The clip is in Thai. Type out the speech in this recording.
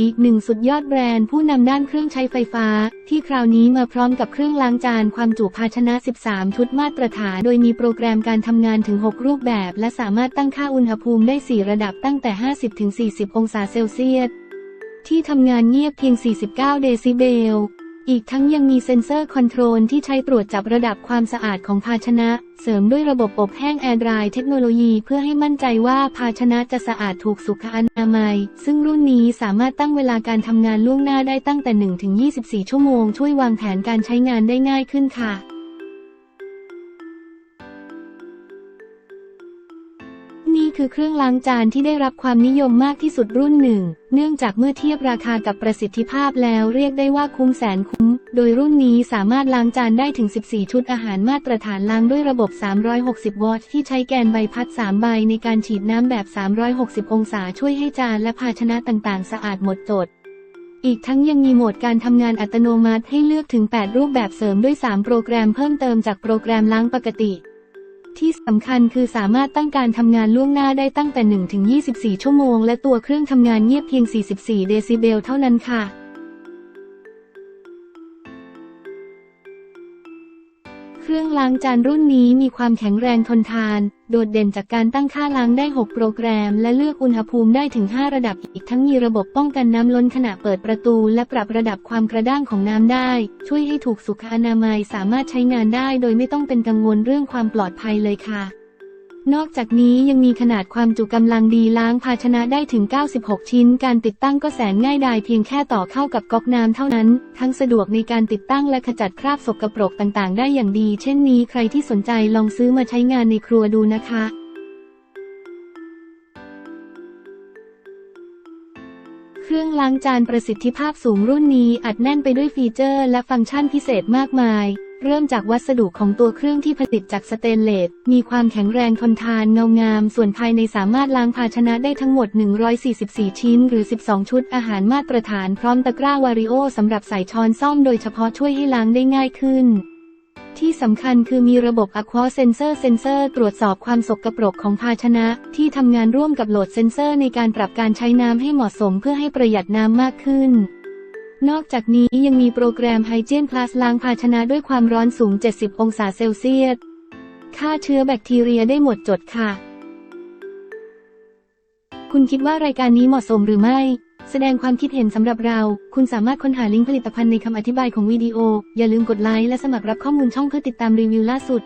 อีกหนึ่งสุดยอดแบรนด์ผู้นำด้านเครื่องใช้ไฟฟ้า ที่คราวนี้มาพร้อมกับเครื่องล้างจานความจุภาชนะ 13 ชุดมาตรฐาน โดยมีโปรแกรมการทำงานถึง 6 รูปแบบ และสามารถตั้งค่าอุณหภูมิได้ 4 ระดับตั้งแต่ 50-40 องศาเซลเซียส ที่ทำงานเงียบเพียง 49 เดซิเบล อีกทั้งยังมีเซ็นเซอร์คอนโทรลที่ใช้ตรวจจับระดับความสะอาดของภาชนะ เสริมด้วยระบบอบแห้งแอร์ดรายเทคโนโลยีเพื่อให้มั่นใจว่าภาชนะจะสะอาดถูกสุขอนามัย ซึ่งรุ่นนี้สามารถตั้งเวลาการทำงานล่วงหน้าได้ตั้งแต่ 1-24 ชั่วโมง ช่วยวางแผนการใช้งานได้ง่ายขึ้นค่ะ คือเครื่องล้างจานที่ได้รับความนิยมมากที่สุดรุ่นหนึ่ง เนื่องจากเมื่อเทียบราคากับประสิทธิภาพแล้วเรียกได้ว่าคุ้มแสนคุ้ม โดยรุ่นนี้สามารถล้างจานได้ถึง 14 ชุดอาหารมาตรฐานล้างด้วยระบบ 360 วอตที่ใช้แกนใบพัด 3 ใบในการฉีดน้ำแบบ 360 องศาช่วยให้จานและภาชนะต่างๆ สะอาดหมดจดอีกทั้งยังมีโหมดการทำงานอัตโนมัติให้เลือกถึง 8 รูปแบบเสริมด้วย 3 โปรแกรมเพิ่มเติมจากโปรแกรมล้างปกติ ที่สำคัญคือสามารถตั้งการทำงานล่วงหน้าได้ตั้งแต่ 1-24 ชั่วโมง และตัวเครื่องทำงานเงียบเพียง 44 เดซิเบลเท่านั้นค่ะเครื่องล้างจานรุ่นนี้มีความแข็งแรงทนทาน โดดเด่นจากการตั้งค่าล้างได้ 6 โปรแกรม และเลือกอุณหภูมิได้ถึง 5 ระดับ อีกทั้งมีระบบป้องกันน้ำล้นขณะเปิดประตู และปรับระดับความกระด้างของน้ำได้ ช่วยให้ถูกสุขอนามัยสามารถใช้งานได้ โดยไม่ต้องเป็นกังวลเรื่องความปลอดภัยเลยค่ะ นอกจากนี้ยังมีขนาดความจุกำลังดีล้างภาชนะได้ถึง 96 ชิ้น การติดตั้งก็แสนง่ายดายเพียงแค่ต่อเข้ากับก๊อกน้ำเท่านั้น ทั้งสะดวกในการติดตั้งและขจัดคราบสกปรกต่างๆ ได้อย่างดี เช่นนี้ใครที่สนใจลองซื้อมาใช้งานในครัวดูนะคะเครื่องล้างจานประสิทธิภาพสูงรุ่นนี้อัดแน่นไปด้วยฟีเจอร์และฟังก์ชันพิเศษมากมาย เริ่มจากวัสดุของตัวเครื่องที่ผลิตจากสเตนเลส มีความแข็งแรงทนทานเงางาม ส่วนภายในสามารถล้างภาชนะได้ทั้งหมด 144 ชิ้น หรือ 12 ชุดอาหารมาตรฐานพร้อมตะกร้าวาริโอสำหรับใส่ช้อนซ่อมโดยเฉพาะช่วยให้ล้างได้ง่ายขึ้น ที่สำคัญคือมีระบบ Aqua Sensor Sensor ตรวจสอบความสกปรกของภาชนะ ที่ทำงานร่วมกับโหลดเซนเซอร์ในการปรับการใช้น้ำให้เหมาะสมเพื่อให้ประหยัดน้ำมากขึ้น นอกจากนี้ยังมีโปรแกรม Hygiene Plus ล้างภาชนะด้วยความร้อนสูง 70 องศาเซลเซียสฆ่าเชื้อแบคทีเรียได้หมดจดค่ะ คุณคิดว่ารายการนี้เหมาะสมหรือไม่ แสดงความคิดเห็นสำหรับเรา คุณสามารถค้นหาลิงก์ผลิตภัณฑ์ในคำอธิบายของวิดีโอ อย่าลืมกดไลค์และสมัครรับข้อมูลช่องเพื่อติดตามรีวิวล่าสุด